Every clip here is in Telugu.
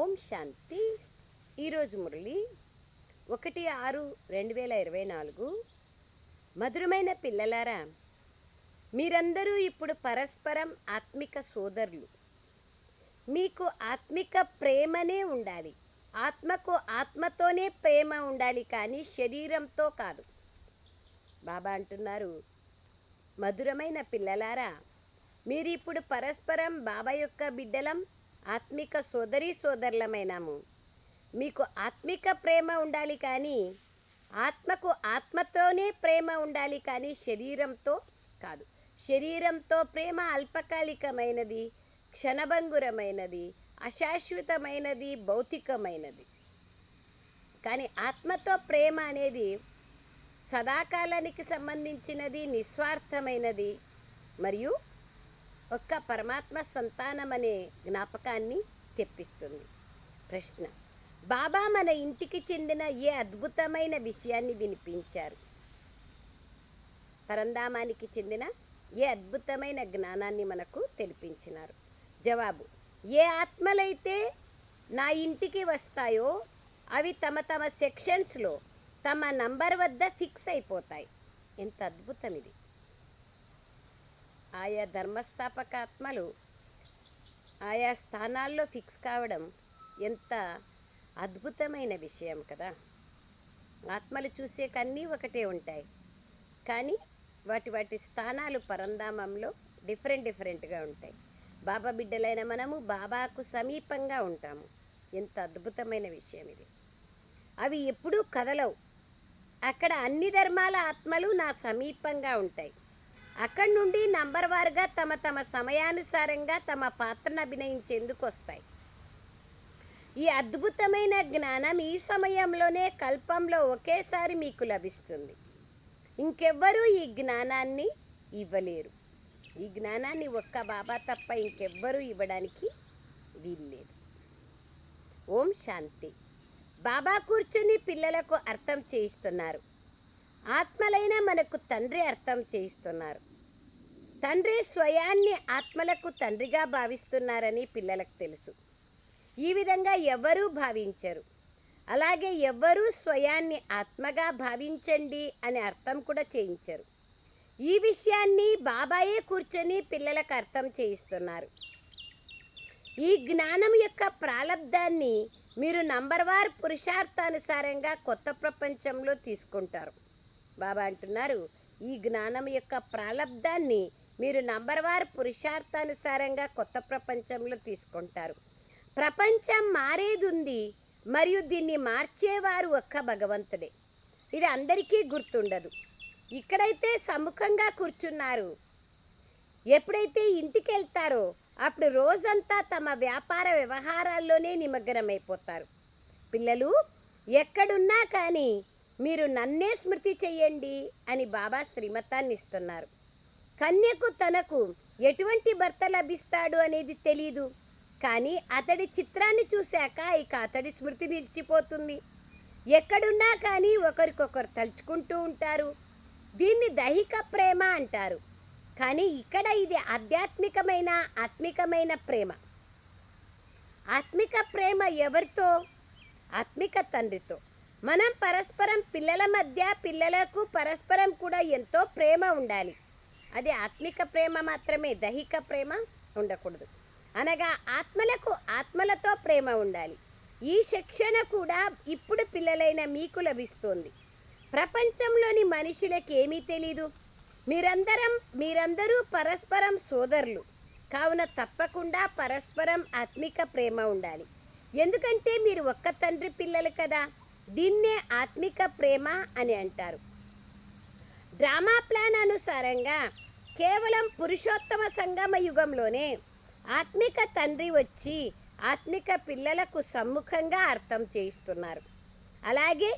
ఓం శాంతి. ఈరోజు మురళి ఒకటి ఆరు రెండు వేల ఇరవై నాలుగు. మధురమైన పిల్లలారా మీరందరూ ఇప్పుడు పరస్పరం ఆత్మిక సోదరులు. మీకు ఆత్మిక ప్రేమనే ఉండాలి. ఆత్మకు ఆత్మతోనే ప్రేమ ఉండాలి కానీ శరీరంతో కాదు. బాబా అంటున్నారు మధురమైన పిల్లలారా మీరు ఇప్పుడు పరస్పరం బాబా యొక్క బిడ్డలం ఆత్మిక సోదరి సోదరులమైనాము. మీకు ఆత్మిక ప్రేమ ఉండాలి కానీ ఆత్మకు ఆత్మతోనే ప్రేమ ఉండాలి కానీ శరీరంతో కాదు. శరీరంతో ప్రేమ అల్పకాలికమైనది క్షణభంగురమైనది అశాశ్వతమైనది భౌతికమైనది. కానీ ఆత్మతో ప్రేమ అనేది సదాకాలానికి సంబంధించినది నిస్వార్థమైనది మరియు ఒక్క పరమాత్మ సంతానం అనే జ్ఞాపకాన్ని తెప్పిస్తుంది. ప్రశ్న. బాబా మన ఇంటికి చెందిన ఏ అద్భుతమైన విషయాన్ని వినిపించారు? పరంధామానికి చెందిన ఏ అద్భుతమైన జ్ఞానాన్ని మనకు తెలిపించినారు? జవాబు. ఏ ఆత్మలైతే నా ఇంటికి వస్తాయో అవి తమ తమ సెక్షన్స్లో తమ నంబర్ వద్ద ఫిక్స్ అయిపోతాయి. ఎంత అద్భుతం ఇది ఆయా ధర్మస్థాపక ఆత్మలు ఆయా స్థానాల్లో ఫిక్స్ కావడం ఎంత అద్భుతమైన విషయం కదా. ఆత్మలు చూసే కన్నీ ఒకటే ఉంటాయి. కానీ వాటి వాటి స్థానాలు పరంధామంలో డిఫరెంట్ డిఫరెంట్గా ఉంటాయి. బాబా బిడ్డలైన మనము బాబాకు సమీపంగా ఉంటాము. ఎంత అద్భుతమైన విషయం ఇది. అవి ఎప్పుడూ కదలవు. అక్కడ అన్ని ధర్మాల ఆత్మలు నా సమీపంగా ఉంటాయి. అక్కడి నుండి నంబర్ వారుగా తమ తమ సమయానుసారంగా తమ పాత్రను అభినయించేందుకు వస్తాయి. ఈ అద్భుతమైన జ్ఞానం ఈ సమయంలోనే కల్పంలో ఒకేసారి మీకు లభిస్తుంది. ఇంకెవ్వరూ ఈ జ్ఞానాన్ని ఇవ్వలేరు. ఈ జ్ఞానాన్ని ఒక్క బాబా తప్ప ఇంకెవ్వరూ ఇవ్వడానికి వీల్లేదు. ఓం శాంతి. బాబా కూర్చొని పిల్లలకు అర్థం చేయిస్తున్నారు. ఆత్మలైన మనకు తండ్రి అర్థం చేయిస్తున్నారు. తండ్రి స్వయాన్ని ఆత్మలకు తండ్రిగా భావిస్తున్నారని పిల్లలకు తెలుసు. ఈ విధంగా ఎవ్వరూ భావించరు. అలాగే ఎవ్వరూ స్వయాన్ని ఆత్మగా భావించండి అనే అర్థం కూడా చేయించరు. ఈ విషయాన్ని బాబాయే కూర్చొని పిల్లలకు అర్థం చేయిస్తున్నారు. ఈ జ్ఞానం యొక్క ప్రాలబ్ధాన్ని మీరు నంబర్ వార్ పురుషార్థానుసారంగా కొత్త ప్రపంచంలో తీసుకుంటారు. బాబా అంటున్నారు ఈ జ్ఞానం యొక్క ప్రాలబ్ధాన్ని మీరు నంబర్ వారు పురుషార్థానుసారంగా కొత్త ప్రపంచంలో తీసుకుంటారు. ప్రపంచం మారేది ఉంది మరియు దీన్ని మార్చేవారు ఒక్క భగవంతుడే. ఇది అందరికీ గుర్తుండదు. ఇక్కడైతే సముఖంగా కూర్చున్నారు. ఎప్పుడైతే ఇంటికి వెళ్తారో అప్పుడు రోజంతా తమ వ్యాపార వ్యవహారాల్లోనే నిమగ్నమైపోతారు. పిల్లలు ఎక్కడున్నా కానీ మీరు నన్నే స్మృతి చెయ్యండి అని బాబా శ్రీమతాన్ని ఇస్తున్నారు కన్యకు తనకు ఎటువంటి భర్త లభిస్తాడు అనేది తెలియదు కానీ అతడి చిత్రాన్ని చూశాక ఇక అతడి స్మృతి నిలిచిపోతుంది. ఎక్కడున్నా కానీ ఒకరికొకరు తలుచుకుంటూ ఉంటారు. దీన్ని దైహిక ప్రేమ అంటారు. కానీ ఇక్కడ ఇది ఆధ్యాత్మికమైన ఆత్మికమైన ప్రేమ. ఆత్మిక ప్రేమ ఎవరితో? ఆత్మిక తండ్రితో. మనం పరస్పరం పిల్లల మధ్య పిల్లలకు పరస్పరం కూడా ఎంతో ప్రేమ ఉండాలి. అది ఆత్మిక ప్రేమ మాత్రమే దైహిక ప్రేమ ఉండకూడదు. అనగా ఆత్మలకు ఆత్మలతో ప్రేమ ఉండాలి. ఈ శిక్షణ కూడా ఇప్పుడు పిల్లలైన మీకు లభిస్తోంది. ప్రపంచంలోని మనుషులకు ఏమీ తెలీదు. మీరందరం మీరందరూ పరస్పరం సోదరులు. కావున తప్పకుండా పరస్పరం ఆత్మిక ప్రేమ ఉండాలి. ఎందుకంటే మీరు ఒక్క తండ్రి పిల్లలు కదా దీన్నే ఆత్మిక ప్రేమ అని అంటారు. డ్రామా ప్లాన్ అనుసారంగా కేవలం పురుషోత్తమ సంగమ యుగంలోనే ఆత్మిక తండ్రి వచ్చి ఆత్మిక పిల్లలకు సమ్ముఖంగా అర్థం చేయిస్తున్నారు. అలాగే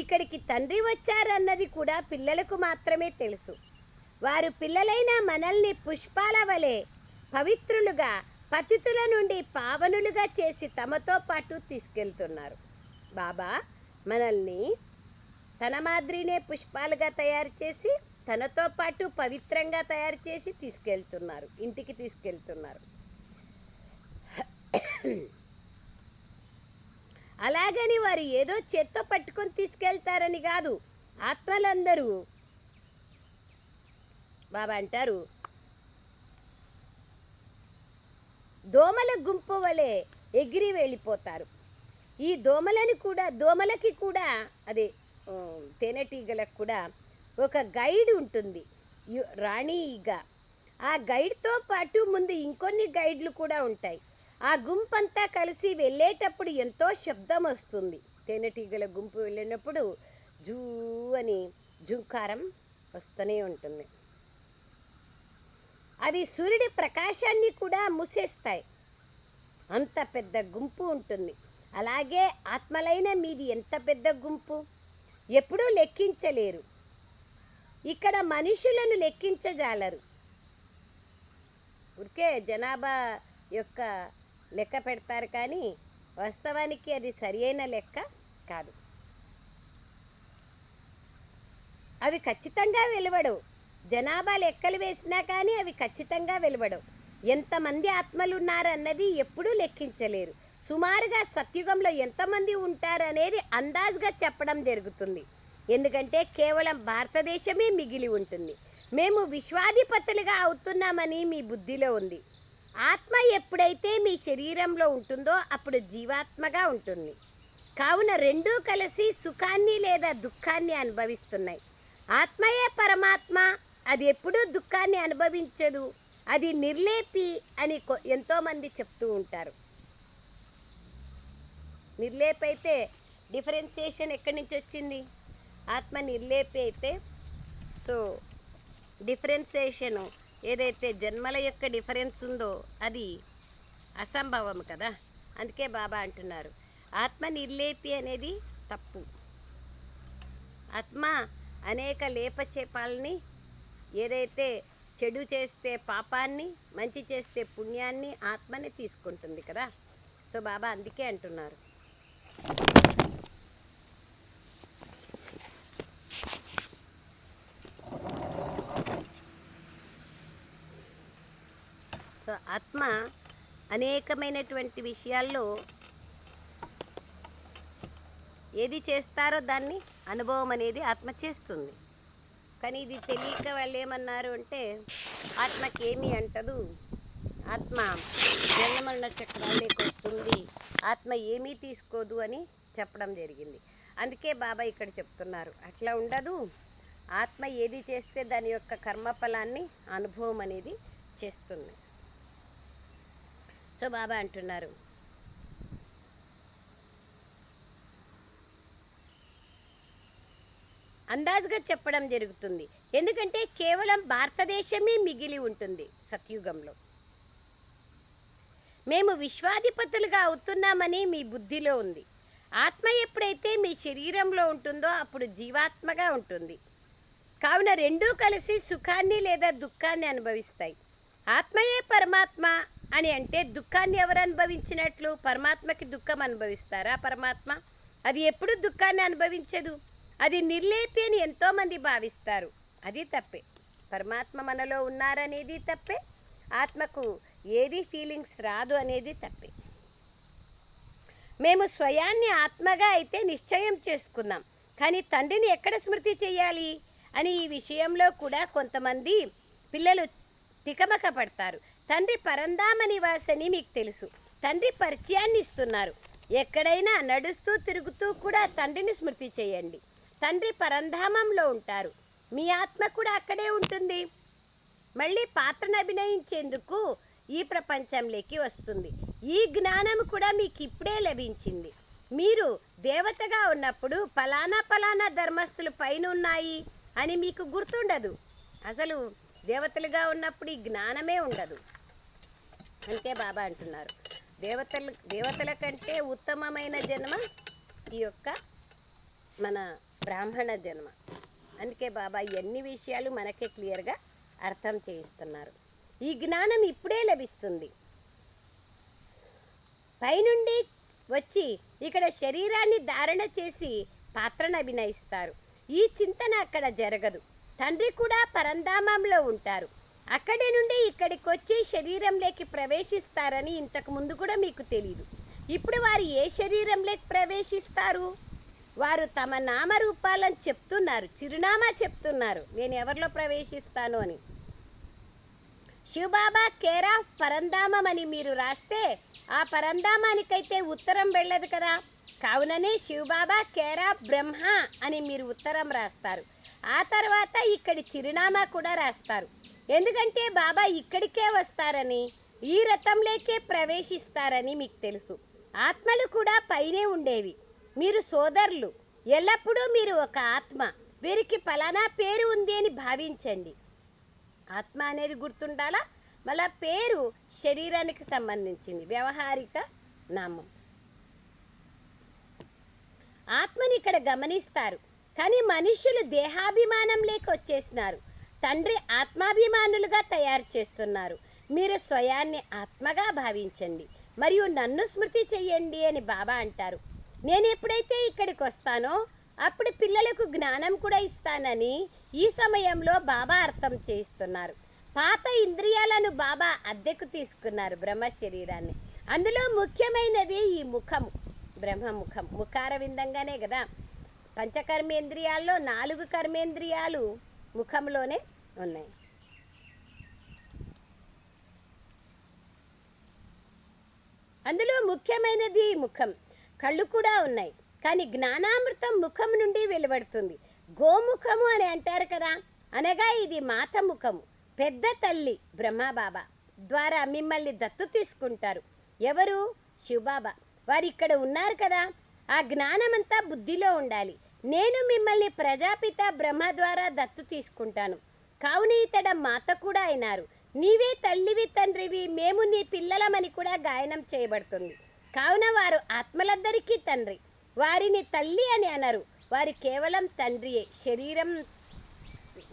ఇక్కడికి తండ్రి వచ్చారన్నది కూడా పిల్లలకు మాత్రమే తెలుసు. వారు పిల్లలైన మనల్ని పుష్పాల వలె పవిత్రులుగా పతితుల నుండి పావనులుగా చేసి తమతో పాటు తీసుకెళ్తున్నారు. బాబా మనల్ని తన మాదిరినే పుష్పాలుగా తయారు చేసి తనతో పాటు పవిత్రంగా తయారు చేసి తీసుకెళ్తున్నారు. ఇంటికి తీసుకెళ్తున్నారు. అలాగని వారు ఏదో చేత్తో పట్టుకొని తీసుకెళ్తారని కాదు ఆత్మలందరూ. బాబా అంటారు దోమల గుంపు వలె ఎగిరి వెళ్ళిపోతారు. ఈ దోమలని కూడా దోమలకి కూడా అదే తేనెటీగలకు కూడా ఒక గైడ్ ఉంటుంది యు- రాణి ఈగ ఆ గైడ్తో పాటు ముందు ఇంకొన్ని గైడ్లు కూడా ఉంటాయి. ఆ గుంపంతా కలిసి వెళ్ళేటప్పుడు ఎంతో శబ్దం వస్తుంది. తేనెటీగల గుంపు వెళ్ళినప్పుడు జూ అని జుంకారం వస్తూనే ఉంటుంది. అవి సూర్యుడి ప్రకాశాన్ని కూడా మూసేస్తాయి. అంత పెద్ద గుంపు ఉంటుంది. అలాగే ఆత్మలైన మీది ఎంత పెద్ద గుంపు? ఎప్పుడూ లెక్కించలేరు. ఇక్కడ మనుషులను లెక్కించజాలరు. ఊరికే జనాభా యొక్క లెక్క పెడతారు కానీ వాస్తవానికి అది సరియైన లెక్క కాదు. అవి ఖచ్చితంగా వెలువడవు. జనాభా లెక్కలు వేసినా కానీ అవి ఖచ్చితంగా వెలువడవు. ఎంతమంది ఆత్మలు ఉన్నారన్నది ఎప్పుడూ లెక్కించలేరు. సుమారుగా సత్యుగంలో ఎంతమంది ఉంటారనేది అందాజుగా చెప్పడం జరుగుతుంది. ఎందుకంటే కేవలం భారతదేశమే మిగిలి ఉంటుంది. మేము విశ్వాధిపతులుగా అవుతున్నామని మీ బుద్ధిలో ఉంది. ఆత్మ ఎప్పుడైతే మీ శరీరంలో ఉంటుందో అప్పుడు జీవాత్మగా ఉంటుంది. కావున రెండూ కలిసి సుఖాన్ని లేదా దుఃఖాన్ని అనుభవిస్తున్నాయి. ఆత్మయే పరమాత్మ అది ఎప్పుడూ దుఃఖాన్ని అనుభవించదు. అది నిర్లేపి అని ఎంతోమంది చెప్తూ ఉంటారు. నిర్లేపి అయితే డిఫరెన్సియేషన్ ఎక్కడి నుంచి వచ్చింది? ఆత్మ నిర్లేపి అయితే సో డిఫరెన్సేషన్ ఏదైతే జన్మల యొక్క డిఫరెన్స్ ఉందో అది అసంభవం కదా. అందుకే బాబా అంటున్నారు ఆత్మ నిర్లేపి అనేది తప్పు. ఆత్మ అనేక లేపచేపాలని ఏదైతే చెడు చేస్తే పాపాన్ని మంచి చేస్తే పుణ్యాన్ని ఆత్మని తీసుకుంటుంది కదా. సో బాబా అందుకే అంటున్నారు. సో ఆత్మ అనేకమైనటువంటి విషయాల్లో ఏది చేస్తారో దాన్ని అనుభవం అనేది ఆత్మ చేస్తుంది. కానీ ఇది తెలియక వాళ్ళు ఏమన్నారు అంటే ఆత్మకి ఏమి అంటదు. ఆత్మ జన్మరణ చక్రాలేకి వస్తుంది ఆత్మ ఏమీ తీసుకోదు అని చెప్పడం జరిగింది. అందుకే బాబా ఇక్కడ చెప్తున్నారు. అట్లా ఉండదు. ఆత్మ ఏది చేస్తే దాని యొక్క కర్మఫలాన్ని అనుభవం అనేది చేస్తుంది. సో బాబా అంటున్నారు. అందాజుగా చెప్పడం జరుగుతుంది. ఎందుకంటే కేవలం భారతదేశమే మిగిలి ఉంటుంది సత్యుగంలో. మేము విశ్వాధిపతులుగా అవుతున్నామని మీ బుద్ధిలో ఉంది. ఆత్మ ఎప్పుడైతే మీ శరీరంలో ఉంటుందో అప్పుడు జీవాత్మగా ఉంటుంది. కావున రెండూ కలిసి సుఖాన్ని లేదా దుఃఖాన్ని అనుభవిస్తాయి. ఆత్మయే పరమాత్మ అని అంటే దుఃఖాన్ని ఎవరు అనుభవించినట్లు? పరమాత్మకి దుఃఖం అనుభవిస్తారా పరమాత్మ? అది ఎప్పుడు దుఃఖాన్ని అనుభవించదు? అది నిర్లేపి అని ఎంతోమంది భావిస్తారు. అది తప్పే. పరమాత్మ మనలో ఉన్నారనేది తప్పే. ఆత్మకు ఏది ఫీలింగ్స్ రాదు అనేది తప్పే. మేము స్వయాన్ని ఆత్మగా అయితే నిశ్చయం చేసుకున్నాం. కానీ తండ్రిని ఎక్కడ స్మృతి చేయాలి? అని ఈ విషయంలో కూడా కొంతమంది పిల్లలు తికమక పడతారు తండ్రి పరంధామ నివాసని మీకు తెలుసు. తండ్రి పరిచయాన్ని ఇస్తున్నారు ఎక్కడైనా నడుస్తూ తిరుగుతూ కూడా తండ్రిని స్మృతి చేయండి. తండ్రి పరంధామంలో ఉంటారు. మీ ఆత్మ కూడా అక్కడే ఉంటుంది. మళ్ళీ పాత్రను అభినయించేందుకు ఈ ప్రపంచంలోకి వస్తుంది. ఈ జ్ఞానం కూడా మీకు ఇప్పుడే లభించింది. మీరు దేవతగా ఉన్నప్పుడు పలానా ఫలానా ధర్మస్తులు పైన ఉన్నాయి అని మీకు గుర్తుండదు. అసలు దేవతలుగా ఉన్నప్పుడు ఈ జ్ఞానమే ఉండదు. అంతే బాబా అంటున్నారు. దేవతలు దేవతల కంటే ఉత్తమమైన జన్మ ఈ యొక్క మన బ్రాహ్మణ జన్మ. అందుకే బాబా ఎన్ని విషయాలు మనకే క్లియర్గా అర్థం చేయిస్తున్నారు. ఈ జ్ఞానం ఇప్పుడే లభిస్తుంది. పైనుండి వచ్చి ఇక్కడ శరీరాన్ని ధారణ చేసి పాత్రను అభినయిస్తారు. ఈ చింతన అక్కడ జరగదు. తండ్రి కూడా పరంధామంలో ఉంటారు. అక్కడి నుండి ఇక్కడికి వచ్చి శరీరంలోకి ప్రవేశిస్తారని ఇంతకు ముందు కూడా మీకు తెలియదు ఇప్పుడు వారు ఏ శరీరంలోకి ప్రవేశిస్తారు? వారు తమ నామరూపాలను చెప్తున్నారు చిరునామా చెప్తున్నారు. నేను ఎవరిలో ప్రవేశిస్తాను అని. శివబాబా కేరా పరంధామం అని మీరు రాస్తే ఆ పరంధామానికైతే ఉత్తరం వెళ్ళదు కదా. కావుననే శివబాబా కేరా బ్రహ్మ అని మీరు ఉత్తరం రాస్తారు. ఆ తర్వాత ఇక్కడి చిరునామా కూడా రాస్తారు. ఎందుకంటే బాబా ఇక్కడికే వస్తారని ఈ రథంలోకే ప్రవేశిస్తారని మీకు తెలుసు. ఆత్మలు కూడా పైనే ఉండేవి. మీరు సోదరులు ఎల్లప్పుడూ మీరు ఒక ఆత్మ. వీరికి ఫలానా పేరు ఉంది అని భావించండి. ఆత్మ అనేది గుర్తుండాలా? మళ్ళా పేరు శరీరానికి సంబంధించింది. వ్యవహారిక నామం. ఆత్మని ఇక్కడ గమనిస్తారు. కానీ మనుషులు దేహాభిమానం లేక వచ్చేసినారు తండ్రి ఆత్మాభిమానులుగా తయారు చేస్తున్నారు. మీరు స్వయాన్ని ఆత్మగా భావించండి. మరియు నన్ను స్మృతి చెయ్యండి అని బాబా అంటారు. నేను ఎప్పుడైతే ఇక్కడికి వస్తానో అప్పుడు పిల్లలకు జ్ఞానం కూడా ఇస్తానని ఈ సమయంలో బాబా అర్థం చేయిస్తున్నారు. పాత ఇంద్రియాలను బాబా అద్దెకు తీసుకున్నారు బ్రహ్మ శరీరాన్ని. అందులో ముఖ్యమైనది ఈ ముఖము బ్రహ్మ ముఖార విందంగానే కదా. పంచకర్మేంద్రియాల్లో నాలుగు కర్మేంద్రియాలు ముఖంలోనే ఉన్నాయి. అందులో ముఖ్యమైనది ముఖం. కళ్ళు కూడా ఉన్నాయి. కానీ జ్ఞానామృతం ముఖం నుండి వెలువడుతుంది. గోముఖము అని అంటారు కదా. అనగా ఇది మాత ముఖము పెద్ద తల్లి బ్రహ్మబాబా ద్వారా మిమ్మల్ని దత్తు తీసుకుంటారు. ఎవరు? శివబాబా. వారు ఇక్కడ ఉన్నారు కదా. ఆ జ్ఞానమంతా బుద్ధిలో ఉండాలి. నేను మిమ్మల్ని ప్రజాపిత బ్రహ్మ ద్వారా దత్తు తీసుకుంటాను. కావున ఇతడ మాత కూడా అయినారు. నీవే తల్లివి తండ్రివి మేము నీ పిల్లలమని కూడా గాయనం చేయబడుతుంది. కావున వారు ఆత్మలందరికీ తండ్రి. వారిని తల్లి అని అనరు. వారు కేవలం తండ్రియే. శరీరం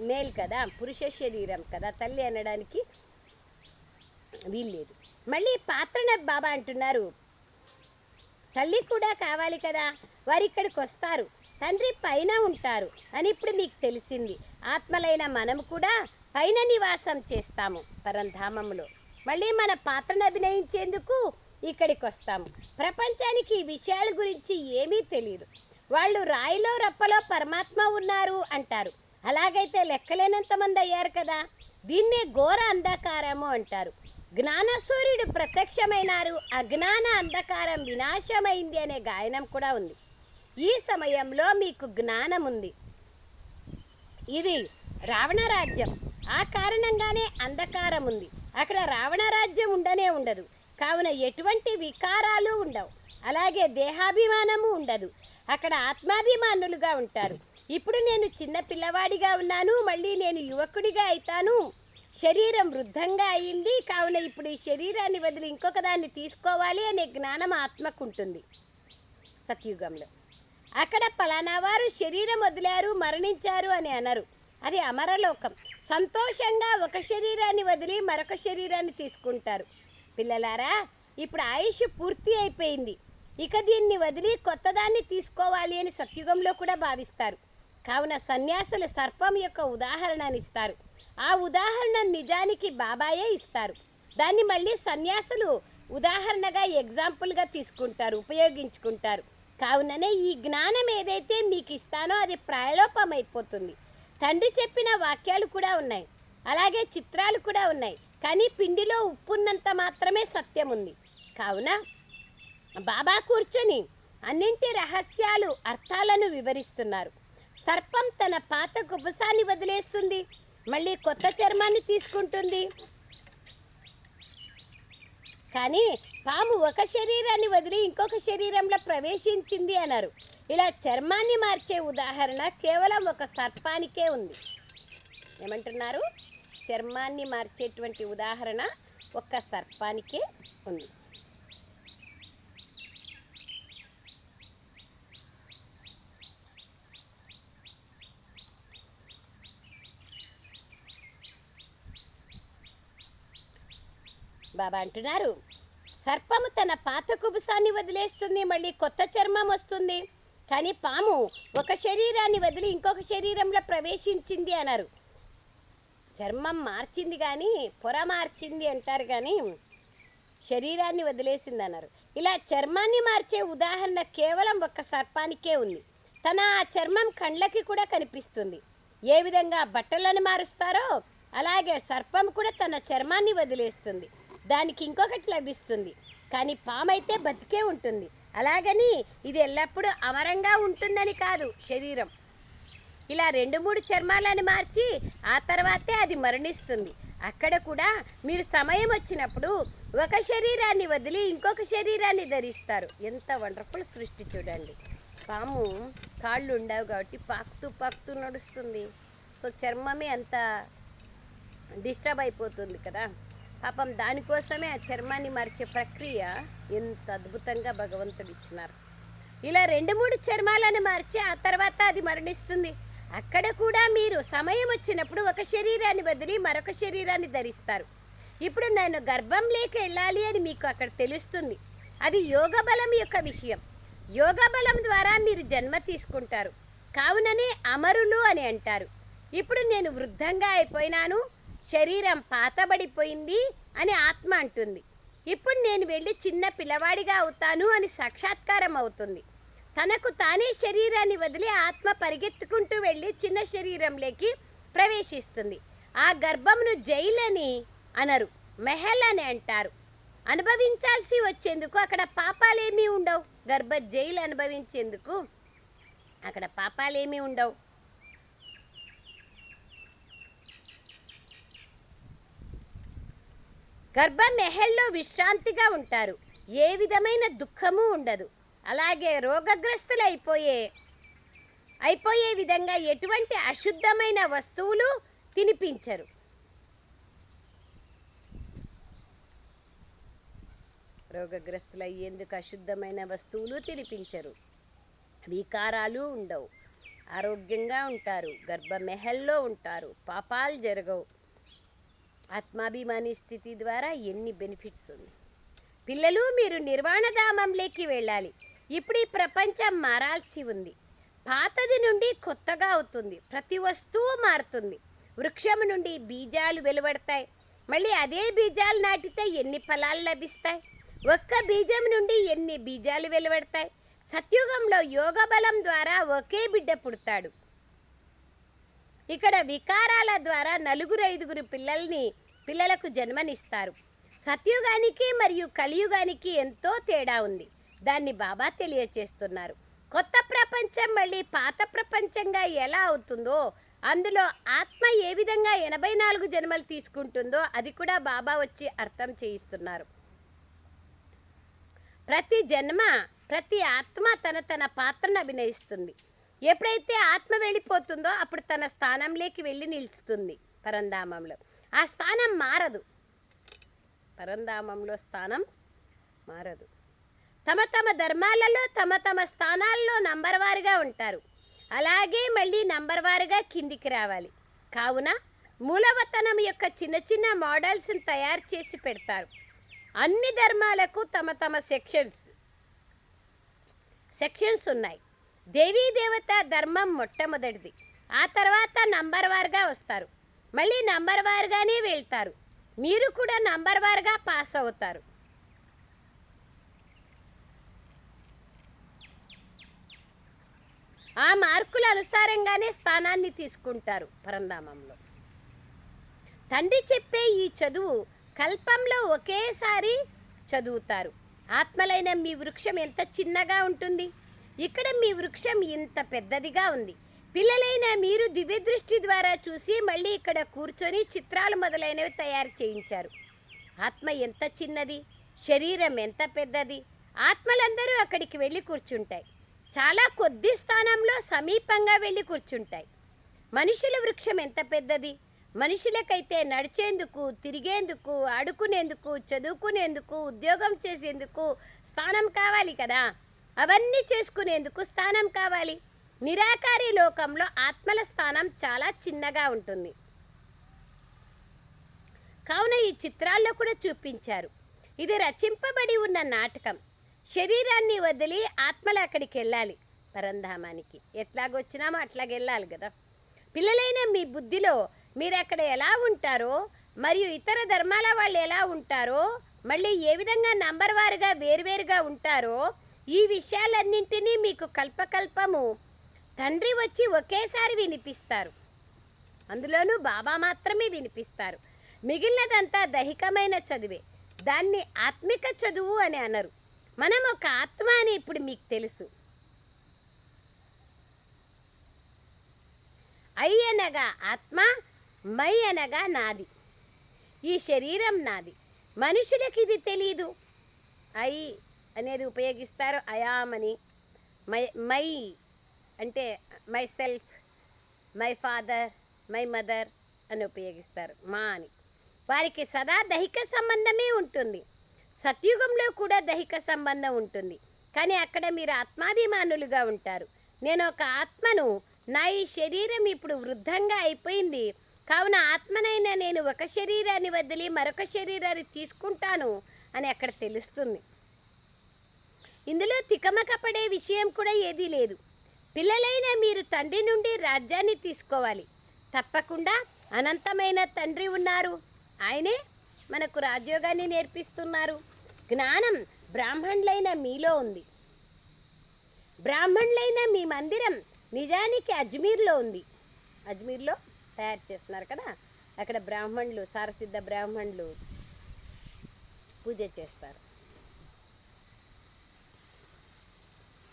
మేల్ కదా పురుష శరీరం కదా. తల్లి అనడానికి వీల్లేదు. మళ్ళీ పాత్రన బాబా అంటున్నారు తల్లి కూడా కావాలి కదా. వారు ఇక్కడికి వస్తారు. తండ్రి పైన ఉంటారు అని ఇప్పుడు మీకు తెలిసింది. ఆత్మలైన మనము కూడా పైన నివాసం చేస్తాము పరంధామంలో మళ్ళీ మన పాత్రను అభినయించేందుకు ఇక్కడికి వస్తాము ప్రపంచానికి ఈ విషయాల గురించి ఏమీ తెలియదు వాళ్ళు రాయిలో రప్పలో పరమాత్మ ఉన్నారు అంటారు. అలాగైతే లెక్కలేనంత మంది అయ్యారు కదా. దీన్నే ఘోర అంధకారము అంటారు. జ్ఞానసూర్యుడు ప్రత్యక్షమైనారు. అజ్ఞాన అంధకారం వినాశమైంది అనే గాయనం కూడా ఉంది. ఈ సమయంలో మీకు జ్ఞానం ఉంది. ఇది రావణ రాజ్యం. ఆ కారణంగానే అంధకారం ఉంది. అక్కడ రావణ రాజ్యం ఉండనే ఉండదు. కావున ఎటువంటి వికారాలు ఉండవు. అలాగే దేహాభిమానము ఉండదు. అక్కడ ఆత్మాభిమానులుగా ఉంటారు. ఇప్పుడు నేను చిన్న పిల్లవాడిగా ఉన్నాను. మళ్ళీ నేను యువకుడిగా అవుతాను శరీరం వృద్ధంగా అయింది. కావున ఇప్పుడు ఈ శరీరాన్ని వదిలి ఇంకొక దాన్ని తీసుకోవాలి అనే జ్ఞానం ఆత్మకు ఉంటుంది సత్యుగంలో. అక్కడ పలానా వారు శరీరం వదిలారు మరణించారు అని అనరు. అది అమరలోకం. సంతోషంగా ఒక శరీరాన్ని వదిలి మరొక శరీరాన్ని తీసుకుంటారు. పిల్లలారా ఇప్పుడు ఆయుష్ పూర్తి అయిపోయింది. ఇక దీన్ని వదిలి కొత్తదాన్ని తీసుకోవాలి అని సత్యుగంలో కూడా భావిస్తారు. కావున సన్యాసులు సర్పం యొక్క ఉదాహరణని ఇస్తారు ఆ ఉదాహరణ నిజానికి బాబాయే ఇస్తారు. దాన్ని మళ్ళీ సన్యాసులు ఉదాహరణగా ఎగ్జాంపుల్గా తీసుకుంటారు ఉపయోగించుకుంటారు. కావుననే ఈ జ్ఞానం ఏదైతే మీకు ఇస్తానో అది ప్రాయలోపమైపోతుంది తండ్రి చెప్పిన వాక్యాలు కూడా ఉన్నాయి. అలాగే చిత్రాలు కూడా ఉన్నాయి. కానీ పిండిలో ఉప్పున్నంత మాత్రమే సత్యం ఉంది కావున బాబా కూర్చొని అన్నింటి రహస్యాలు అర్థాలను వివరిస్తున్నారు. సర్పం తన పాత కుబసాన్ని వదిలేస్తుంది. మళ్ళీ కొత్త చర్మాన్ని తీసుకుంటుంది. కానీ పాము ఒక శరీరాన్ని వదిలి ఇంకొక శరీరంలో ప్రవేశించింది అన్నారు. ఇలా చర్మాన్ని మార్చే ఉదాహరణ కేవలం ఒక సర్పానికే ఉంది. ఏమంటున్నారు? చర్మాన్ని మార్చేటువంటి ఉదాహరణ ఒక్క సర్పానికే ఉంది. బాబా అంటున్నారు సర్పము తన పాత కుబుసాన్ని వదిలేస్తుంది మళ్ళీ కొత్త చర్మం వస్తుంది. కానీ పాము ఒక శరీరాన్ని వదిలి ఇంకొక శరీరంలో ప్రవేశించింది అన్నారు చర్మం మార్చింది కానీ పొర మార్చింది అంటారు కానీ శరీరాన్ని వదిలేసింది అన్నారు ఇలా చర్మాన్ని మార్చే ఉదాహరణ కేవలం ఒక్క సర్పానికే ఉంది. తన ఆ చర్మం కండ్లకి కూడా కనిపిస్తుంది. ఏ విధంగా బట్టలను మారుస్తారో అలాగే సర్పం కూడా తన చర్మాన్ని వదిలేస్తుంది. దానికి ఇంకొకటి లభిస్తుంది. కానీ పాము అయితే బతికే ఉంటుంది. అలాగని ఇది ఎల్లప్పుడూ అమరంగా ఉంటుందని కాదు శరీరం. ఇలా రెండు మూడు చర్మాలను మార్చి ఆ తర్వాతే అది మరణిస్తుంది. అక్కడ కూడా మీరు సమయం వచ్చినప్పుడు ఒక శరీరాన్ని వదిలి ఇంకొక శరీరాన్ని ధరిస్తారు. ఎంత వండర్ఫుల్ సృష్టి చూడండి. పాము కాళ్ళు ఉండవు కాబట్టి పాకుతూ పాకుతూ నడుస్తుంది. సో చర్మమే అంత డిస్టర్బ్ అయిపోతుంది కదా. పాపం దానికోసమే ఆ చర్మాన్ని మార్చే ప్రక్రియ ఎంత అద్భుతంగా భగవంతుడు ఇచ్చినారు. ఇలా రెండు మూడు చర్మాలను మార్చి ఆ తర్వాత అది మరణిస్తుంది. అక్కడ కూడా మీరు సమయం వచ్చినప్పుడు ఒక శరీరాన్ని వదిలి మరొక శరీరాన్ని ధరిస్తారు. ఇప్పుడు నేను గర్భంలోకి వెళ్ళాలి అని మీకు అక్కడ తెలుస్తుంది. అది యోగ బలం యొక్క విషయం. యోగ బలం ద్వారా మీరు జన్మ తీసుకుంటారు. కావుననే అమరులు అని అంటారు. ఇప్పుడు నేను వృద్ధంగా అయిపోయినాను. శరీరం పాతబడిపోయింది అని ఆత్మ అంటుంది. ఇప్పుడు నేను వెళ్ళి చిన్న పిల్లవాడిగా అవుతాను అని సాక్షాత్కారం అవుతుంది. తనకు తానే శరీరాన్ని వదిలి ఆత్మ పరిగెత్తుకుంటూ వెళ్ళి చిన్న శరీరంలోకి ప్రవేశిస్తుంది. ఆ గర్భమును జైలని అనరు మెహల్ అని అంటారు. అనుభవించాల్సి వచ్చేందుకు అక్కడ పాపాలేమీ ఉండవు. గర్భ జైలు అనుభవించేందుకు అక్కడ పాపాలేమీ ఉండవు. గర్భ మెహల్లో విశ్రాంతిగా ఉంటారు. ఏ విధమైన దుఃఖము ఉండదు. అలాగే రోగగ్రస్తులు అయిపోయే అయిపోయే విధంగా ఎటువంటి అశుద్ధమైన వస్తువులు తినిపించరు. రోగగ్రస్తులు అయ్యేందుకు అశుద్ధమైన వస్తువులు తినిపించరు. వికారాలు ఉండవు. ఆరోగ్యంగా ఉంటారు. గర్భ మెహల్లో ఉంటారు. పాపాలు జరగవు. ఆత్మాభిమాని స్థితి ద్వారా ఎన్ని బెనిఫిట్స్ ఉంది పిల్లలు మీరు నిర్వాణధామంలోకి వెళ్ళాలి. ఇప్పుడు ఈ ప్రపంచం మారాల్సి ఉంది. పాతది నుండి కొత్తగా అవుతుంది. ప్రతి వస్తువు మారుతుంది. వృక్షము నుండి బీజాలు వెలువడతాయి. మళ్ళీ అదే బీజాలు నాటితే ఎన్ని ఫలాలు లభిస్తాయి? ఒక్క బీజం నుండి ఎన్ని బీజాలు వెలువడతాయి? సత్యుగంలో యోగ బలం ద్వారా ఒకే బిడ్డ పుడతాడు. ఇక్కడ వికారాల ద్వారా నలుగురు ఐదుగురు పిల్లల్ని పిల్లలకు జన్మనిస్తారు. సత్యుగానికి మరియు కలియుగానికి ఎంతో తేడా ఉంది. దాన్ని బాబా తెలియచేస్తున్నారు. కొత్త ప్రపంచం మళ్ళీ పాత ప్రపంచంగా ఎలా అవుతుందో అందులో ఆత్మ ఏ విధంగా ఎనభై నాలుగు జన్మలు తీసుకుంటుందో అది కూడా బాబా వచ్చి అర్థం చేయిస్తున్నారు. ప్రతి జన్మ ప్రతి ఆత్మ తన తన పాత్రను అభినయిస్తుంది. ఎప్పుడైతే ఆత్మ వెళ్ళిపోతుందో అప్పుడు తన స్థానంలోకి వెళ్ళి నిలుస్తుంది పరంధామంలో. ఆ స్థానం మారదు. పరంధామంలో స్థానం మారదు. తమ తమ ధర్మాలలో తమ తమ స్థానాల్లో నంబర్ వారుగా ఉంటారు. అలాగే మళ్ళీ నంబర్ వారుగా కిందికి రావాలి. కావున మూలవతనం యొక్క చిన్న చిన్న మోడల్స్ని తయారు చేసి పెడతారు. అన్ని ధర్మాలకు తమ తమ సెక్షన్స్ సెక్షన్స్ ఉన్నాయి. దేవీ దేవత ధర్మం మొట్టమొదటిది. ఆ తర్వాత నంబర్ వారుగా వస్తారు. మళ్ళీ నంబర్ వారుగానే వెళ్తారు. మీరు కూడా నంబర్ వారుగా పాస్ అవుతారు. ఆ మార్కుల అనుసారంగానే స్థానాన్ని తీసుకుంటారు పరంధామంలో. తండ్రి చెప్పే ఈ చదువు కల్పంలో ఒకేసారి చదువుతారు. ఆత్మలైన మీ వృక్షం ఎంత చిన్నగా ఉంటుంది? ఇక్కడ మీ వృక్షం ఇంత పెద్దదిగా ఉంది. పిల్లలైన మీరు దివ్య దృష్టి ద్వారా చూసి మళ్ళీ ఇక్కడ కూర్చొని చిత్రాలు మొదలైనవి తయారు చేయించారు. ఆత్మ ఎంత చిన్నది శరీరం ఎంత పెద్దది ఆత్మలందరూ అక్కడికి వెళ్ళి కూర్చుంటాయి. చాలా కొద్ది స్థానంలో సమీపంగా వెళ్ళి కూర్చుంటాయి. మనుషుల వృక్షం ఎంత పెద్దది మనుషులకైతే నడిచేందుకు తిరిగేందుకు ఆడుకునేందుకు చదువుకునేందుకు ఉద్యోగం చేసేందుకు స్థానం కావాలి కదా. అవన్నీ చేసుకునేందుకు స్థానం కావాలి. నిరాకారి లోకంలో ఆత్మల స్థానం చాలా చిన్నగా ఉంటుంది. కావున ఈ చిత్రాల్లో కూడా చూపించారు. ఇది రచింపబడి ఉన్న నాటకం. శరీరాన్ని వదిలి ఆత్మలు అక్కడికి వెళ్ళాలి పరంధామానికి. ఎట్లాగొచ్చినామో అట్లాగ వెళ్ళాలి కదా. పిల్లలైన మీ బుద్ధిలో మీరు అక్కడ ఎలా ఉంటారో మరియు ఇతర ధర్మాల వాళ్ళు ఎలా ఉంటారో మళ్ళీ ఏ విధంగా నంబర్ వారుగా వేరువేరుగా ఉంటారో ఈ విషయాలన్నింటినీ మీకు కల్పకల్పము. తండ్రి వచ్చి ఒకేసారి వినిపిస్తారు. అందులోనూ బాబా మాత్రమే వినిపిస్తారు. మిగిలినదంతా దైహికమైన చదువే. దాన్ని ఆత్మిక చదువు అని అనరు. మనం ఒక ఆత్మ అని ఇప్పుడు మీకు తెలుసు. ఐ అనగా ఆత్మ మై అనగా నాది. ఈ శరీరం నాది. మనుషులకి ఇది తెలీదు. ఐ అనేది ఉపయోగిస్తారు. అయామని మై మై అంటే my self my father my mother అని ఉపయోగిస్తారు. మా అని. వారికి సదా దైహిక సంబంధమే ఉంటుంది. సత్యుగంలో కూడా దైహిక సంబంధం ఉంటుంది. కానీ అక్కడ మీరు ఆత్మాభిమానులుగా ఉంటారు. నేను ఒక ఆత్మను నా ఈ శరీరం ఇప్పుడు వృద్ధంగా అయిపోయింది. కావున ఆత్మనైనా నేను ఒక శరీరాన్ని వదిలి మరొక శరీరాన్ని తీసుకుంటాను అని అక్కడ తెలుస్తుంది. ఇందులో తికమక పడే విషయం కూడా ఏదీ లేదు. పిల్లలైన మీరు తండ్రి నుండి రాజ్యాన్ని తీసుకోవాలి. తప్పకుండా అనంతమైన తండ్రి ఉన్నారు. ఆయనే మనకు రాజ్యోగాన్ని నేర్పిస్తున్నారు. జ్ఞానం బ్రాహ్మణులైన మీలో ఉంది. బ్రాహ్మణులైన మీ మందిరం నిజానికి అజ్మీర్లో ఉంది. అజ్మీర్లో తయారు చేస్తున్నారు కదా? అక్కడ బ్రాహ్మణులు సారసిద్ధ బ్రాహ్మణులు పూజ చేస్తారు.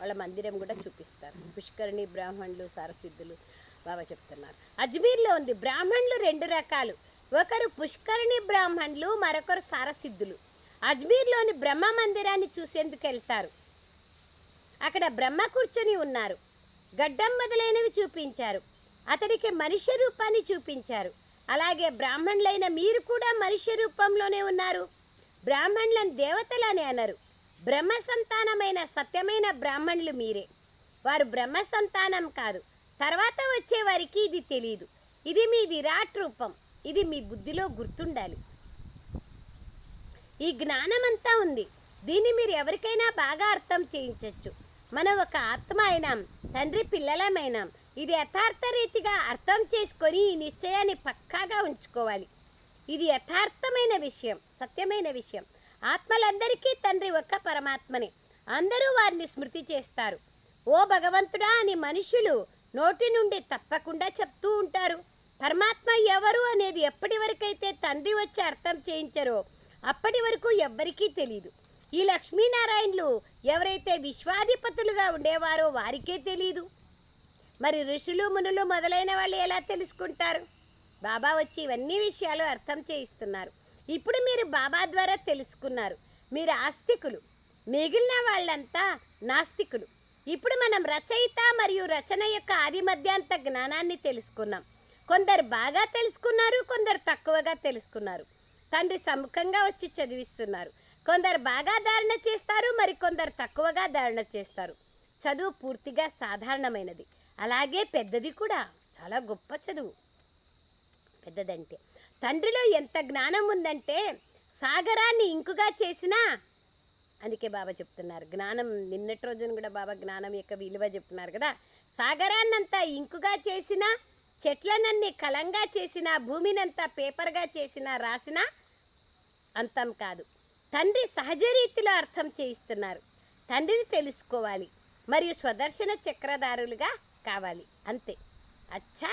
వాళ్ళ మందిరం కూడా చూపిస్తారు. పుష్కరిణి బ్రాహ్మణులు సారసిద్ధులు బాబా చెప్తున్నారు. అజ్మీర్లో ఉంది. బ్రాహ్మణులు రెండు రకాలు. ఒకరు పుష్కరిణి బ్రాహ్మణులు మరొకరు సారసిద్ధులు. అజ్మీర్లోని బ్రహ్మ మందిరాన్ని చూసేందుకు వెళ్తారు. అక్కడ బ్రహ్మ కూర్చొని ఉన్నారు. గడ్డం మొదలైనవి చూపించారు. అతడికి మనిషి రూపాన్ని చూపించారు. అలాగే బ్రాహ్మణులైన మీరు కూడా మనిషి రూపంలోనే ఉన్నారు. బ్రాహ్మణులను దేవతలని అన్నారు బ్రహ్మ సంతానమైన సత్యమైన బ్రాహ్మణులు మీరే. వారు బ్రహ్మ సంతానం కాదు. తర్వాత వచ్చే వారికి ఇది తెలియదు ఇది మీ విరాట్ రూపం. ఇది మీ బుద్ధిలో గుర్తుండాలి. ఈ జ్ఞానమంతా ఉంది. దీన్ని మీరు ఎవరికైనా బాగా అర్థం చేయించవచ్చు మనం ఒక ఆత్మ అయినాం తండ్రి పిల్లలమైనాం. ఇది యథార్థ రీతిగా అర్థం చేసుకొని ఈ నిశ్చయాన్ని పక్కాగా ఉంచుకోవాలి. ఇది యథార్థమైన విషయం సత్యమైన విషయం. ఆత్మలందరికీ తండ్రి ఒక్క పరమాత్మనే. అందరూ వారిని స్మృతి చేస్తారు. ఓ భగవంతుడా అని మనుషులు నోటి నుండి తప్పకుండా చెప్తూ ఉంటారు. పరమాత్మ ఎవరు అనేది ఎప్పటి వరకైతే తండ్రి వచ్చి అర్థం చేయించరో అప్పటి వరకు ఎవ్వరికీ తెలియదు ఈ లక్ష్మీనారాయణులు ఎవరైతే విశ్వాధిపతులుగా ఉండేవారో వారికే తెలియదు మరి ఋషులు మునులు మొదలైన వాళ్ళు ఎలా తెలుసుకుంటారు? బాబా వచ్చి ఇవన్నీ విషయాలు అర్థం చేయిస్తున్నారు. ఇప్పుడు మీరు బాబా ద్వారా తెలుసుకున్నారు. మీరు ఆస్తికులు. మిగిలిన వాళ్ళంతా నాస్తికులు. ఇప్పుడు మనం రచయిత మరియు రచన యొక్క ఆది మధ్యాంత జ్ఞానాన్ని తెలుసుకున్నాం. కొందరు బాగా తెలుసుకున్నారు కొందరు తక్కువగా తెలుసుకున్నారు. తండ్రి సముఖంగా వచ్చి చదివిస్తున్నారు. కొందరు బాగా ధారణ చేస్తారు మరి కొందరు తక్కువగా ధారణ చేస్తారు. చదువు పూర్తిగా సాధారణమైనది. అలాగే పెద్దది కూడా. చాలా గొప్ప చదువు. పెద్దదంటే. తండ్రిలో ఎంత జ్ఞానం ఉందంటే సాగరాన్ని ఇంకుగా చేసినా అందుకే బాబా చెప్తున్నారు. జ్ఞానం నిన్నటి రోజున కూడా బాబా జ్ఞానం యొక్క విలువ చెప్తున్నారు కదా. సాగరాన్నంతా ఇంకుగా చేసినా చెట్లనన్ని కలంగా చేసినా భూమినంతా పేపర్గా చేసినా రాసినా అంతం కాదు. తండ్రి సహజ రీతిలో అర్థం చేయిస్తున్నారు. తండ్రిని తెలుసుకోవాలి. మరియు స్వదర్శన చక్రధారులుగా కావాలి. అంతే. అచ్చా!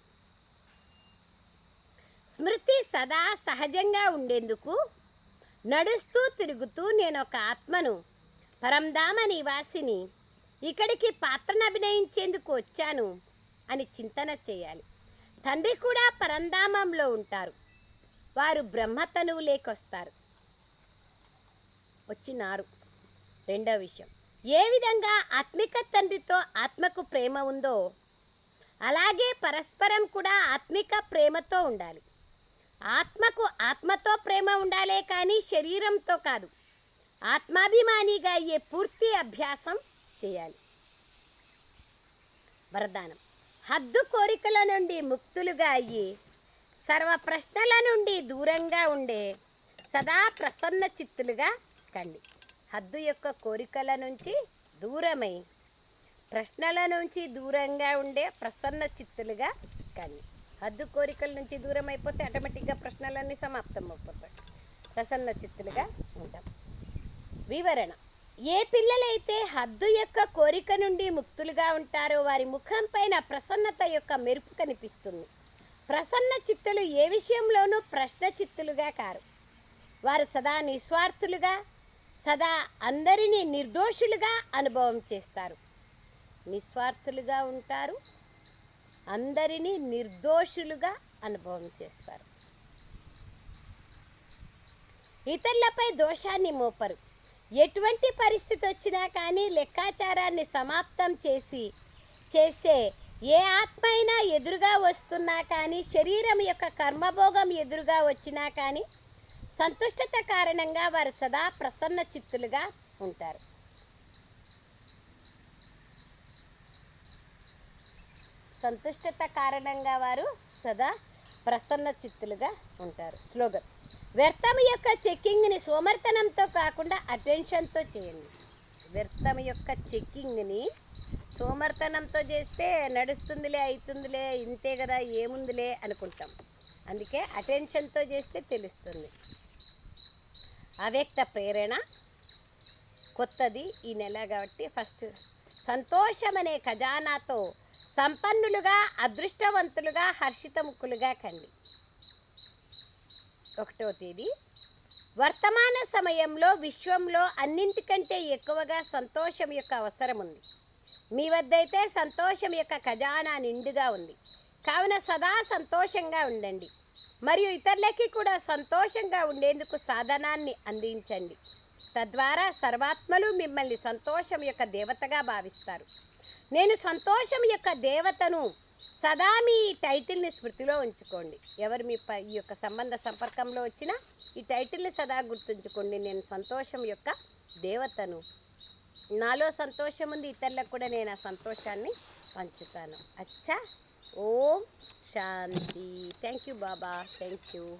స్మృతి సదా సహజంగా ఉండేందుకు నడుస్తూ తిరుగుతూ నేను ఒక ఆత్మను పరంధామ నివాసిని ఇక్కడికి పాత్రను అభినయించేందుకు వచ్చాను అని చింతన చేయాలి. తండ్రి కూడా పరంధామంలో ఉంటారు. వారు బ్రహ్మతనువు లేకొస్తారు. వచ్చినారు. రెండో విషయం. ఏ విధంగా ఆత్మిక తండ్రితో ఆత్మకు ప్రేమ ఉందో అలాగే పరస్పరం కూడా ఆత్మిక ప్రేమతో ఉండాలి. ఆత్మకు ఆత్మతో ప్రేమ ఉండాలే కానీ శరీరంతో కాదు. ఆత్మాభిమానిగా అయ్యే పూర్తి అభ్యాసం చేయాలి. వరదానం. హద్దు కోరికల నుండి ముక్తులుగా అయ్యి సర్వ ప్రశ్నల నుండి దూరంగా ఉండే సదా ప్రసన్న చిత్తులుగా కండి. హద్దు యొక్క కోరికల నుంచి దూరమై ప్రశ్నల నుంచి దూరంగా ఉండే ప్రసన్న చిత్తులుగా కండి. హద్దు కోరికల నుంచి దూరం అయిపోతే ఆటోమేటిక్గా ప్రశ్నలన్నీ సమాప్తం అయిపోతాయి. ప్రసన్న చిత్తులుగా ఉంటాం. వివరణ. ఏ పిల్లలైతే హద్దు యొక్క కోరిక నుండి ముక్తులుగా ఉంటారో వారి ముఖం పైన ప్రసన్నత యొక్క మెరుపు కనిపిస్తుంది. ప్రసన్న చిత్తులు ఏ విషయంలోనూ ప్రశ్న చిత్తులుగా కారు. వారు సదా నిస్వార్థులుగా సదా అందరినీ నిర్దోషులుగా అనుభవం చేస్తారు. నిస్వార్థులుగా ఉంటారు అందరినీ నిర్దోషులుగా అనుభవం చేస్తారు. ఇతరులపై దోషాన్ని మోపరు. ఎటువంటి పరిస్థితి వచ్చినా కానీ లెక్కాచారాన్ని సమాప్తం చేసి చేసే ఏ ఆత్మ అయినా ఎదురుగా వస్తున్నా కానీ శరీరం యొక్క కర్మభోగం ఎదురుగా వచ్చినా కానీ సంతుష్టత కారణంగా వారు సదా ప్రసన్న చిత్తులుగా ఉంటారు. సంతుష్టత కారణంగా వారు సదా ప్రసన్న చిత్తులుగా ఉంటారు. స్లోగన్. వ్యర్థం యొక్క చెక్కింగ్ని సోమర్తనంతో కాకుండా అటెన్షన్తో చేయండి. వ్యర్థం యొక్క చెక్కింగ్ని సోమర్తనంతో చేస్తే నడుస్తుందిలే అవుతుందిలే ఇంతే కదా ఏముందిలే అనుకుంటాం. అందుకే అటెన్షన్తో చేస్తే తెలుస్తుంది. అవ్యక్త ప్రేరణ కొత్తది ఈ నెల కాబట్టి ఫస్ట్ సంతోషం అనే ఖజానాతో సంపన్నులుగా అదృష్టవంతులుగా హర్షితముఖులుగా కండి. ఒకటో తేదీ. వర్తమాన సమయంలో విశ్వంలో అన్నింటికంటే ఎక్కువగా సంతోషం యొక్క అవసరం ఉంది మీ వద్ద అయితే సంతోషం యొక్క ఖజానా నిండుగా ఉంది. కావున సదా సంతోషంగా ఉండండి. మరియు ఇతరులకి కూడా సంతోషంగా ఉండేందుకు సాధనాన్ని అందించండి. తద్వారా సర్వాత్మలు మిమ్మల్ని సంతోషం యొక్క దేవతగా భావిస్తారు. నేను సంతోషం యొక్క దేవతను సదా మీ టైటిల్ని స్మృతిలో ఉంచుకోండి. ఎవరు మీ ఈ యొక్క సంబంధ సంపర్కంలో వచ్చినా ఈ టైటిల్ని సదా గుర్తుంచుకోండి. నేను సంతోషం యొక్క దేవతను. నాలో సంతోషం ఉంది ఇతరులకు కూడా నేను ఆ సంతోషాన్ని పంచుతాను. అచ్చా. ఓం శాంతి. Thank you Baba. Thank you.